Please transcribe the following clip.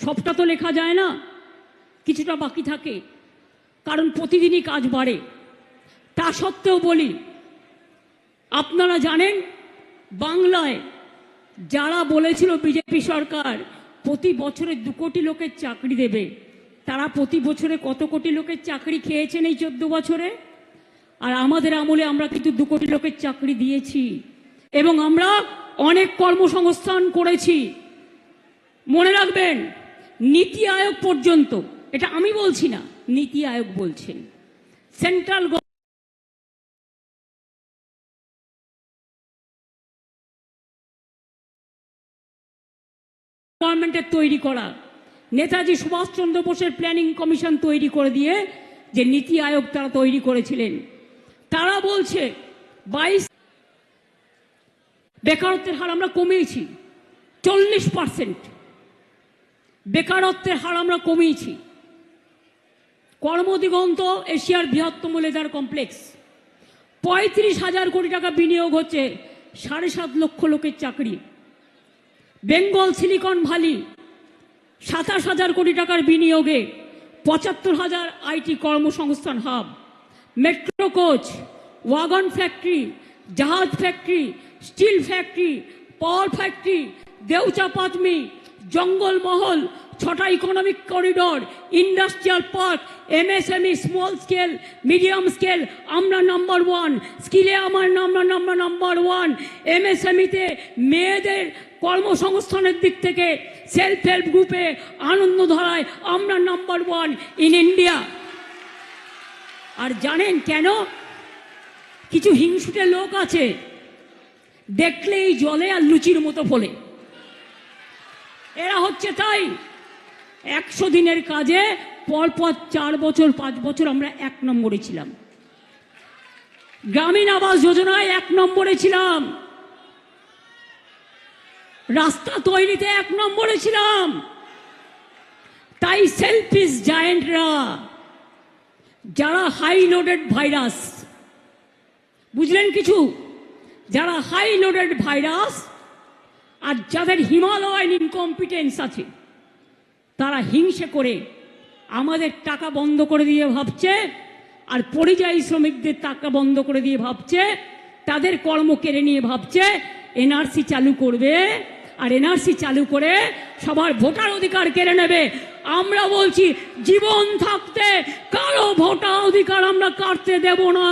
সবটা তো লেখা যায় না। কিছুটা বাকি থাকে, কারণ প্রতিদিনই কাজ বাড়ে। তা সত্ত্বেও বলি, আপনারা জানেন, বাংলায় যারা বলেছিল বিজেপি সরকার প্রতি বছরে দু কোটি লোকের চাকরি দেবে, তারা প্রতি বছরে কত কোটি লোকের চাকরি খেয়েছেন এই চোদ্দ বছরে? আর আমাদের আমলে আমরা কিন্তু দু কোটি লোকের চাকরি দিয়েছি। এবং আমরা অনেক কর্মসংস্থান করেছি। মনে রাখবেন নীতি আয়োগ পর্যন্ত, এটা আমি বলছি না, নীতি আয়োগ বলছেন সেন্ট্রাল গভর্নমেন্টের তৈরি করা। নেতাজি সুভাষচন্দ্র বোসের প্ল্যানিং কমিশন তৈরি করে দিয়ে যে নীতি আয়োগ তারা তৈরি করেছিলেন। তারা বলছে, বাইশ বেকারত্বের হার আমরা কমিয়েছি, চল্লিশ পার্সেন্ট বেকারত্বের হার আমরা কমিয়েছি। কর্মদিগন্ত এশিয়ার বৃহত্তম লেদার কমপ্লেক্স। পঁয়ত্রিশ হাজার কোটি টাকা বিনিয়োগ হচ্ছে সাড়ে সাত লক্ষ লোকের চাকরি। বেঙ্গল সিলিকন ভ্যালি সাতাশ হাজার কোটি টাকার বিনিয়োগে পঁচাত্তর হাজার আইটি কর্মসংস্থান hub. Metro coach, wagon factory, জাহাজ factory, steel factory, power factory, Deocha Pachami Jangalmahal ছটা economic corridor industrial park MSME small scale medium scale আমরা নাম্বার ওয়ান স্কিলে আমার নাম্বার নাম্বার নাম্বার ওয়ান এমএসএমইতে মেয়েদের কর্মসংস্থানের দিক থেকে সেলফ হেল্প গ্রুপে আনন্দ ধরায় আমরা নাম্বার ওয়ান ইন ইন্ডিয়া আর জানেন কেন? কিছু হিংসুটে লোক আছে, দেখলেই জলে আর লুচির মতো ফলে। এরা হচ্ছে তাই। একশো দিনের কাজে পরপর চার বছর, পাঁচ বছর আমরা এক নম্বরে ছিলাম। গ্রামীণ আবাস যোজনায় এক নম্বরে ছিলাম। রাস্তা তৈরিতে এক নম্বরে ছিলাম। তাই সেলফিস জায়েন্টরা, যারা হাই লোডেড ভাইরাস, বুঝলেন কিছু? যারা হাই লোডেড ভাইরাস আর যাদের হিমালয়ান ইনকম্পিটেন্স আছে, তারা হিংসে করে আমাদের টাকা বন্ধ করে দিয়ে ভাবছে, আর পরিযায়ী শ্রমিকদের টাকা বন্ধ করে দিয়ে ভাবছে, তাদের কর্ম কেড়ে নিয়ে ভাবছে এনআরসি চালু করবে, আর এনআরসি চালু করে সবার ভোটার অধিকার কেড়ে নেবে। আমরা বলছি, জীবন থাকতে কারও ভোটার অধিকার আমরা কাটতে দেব না।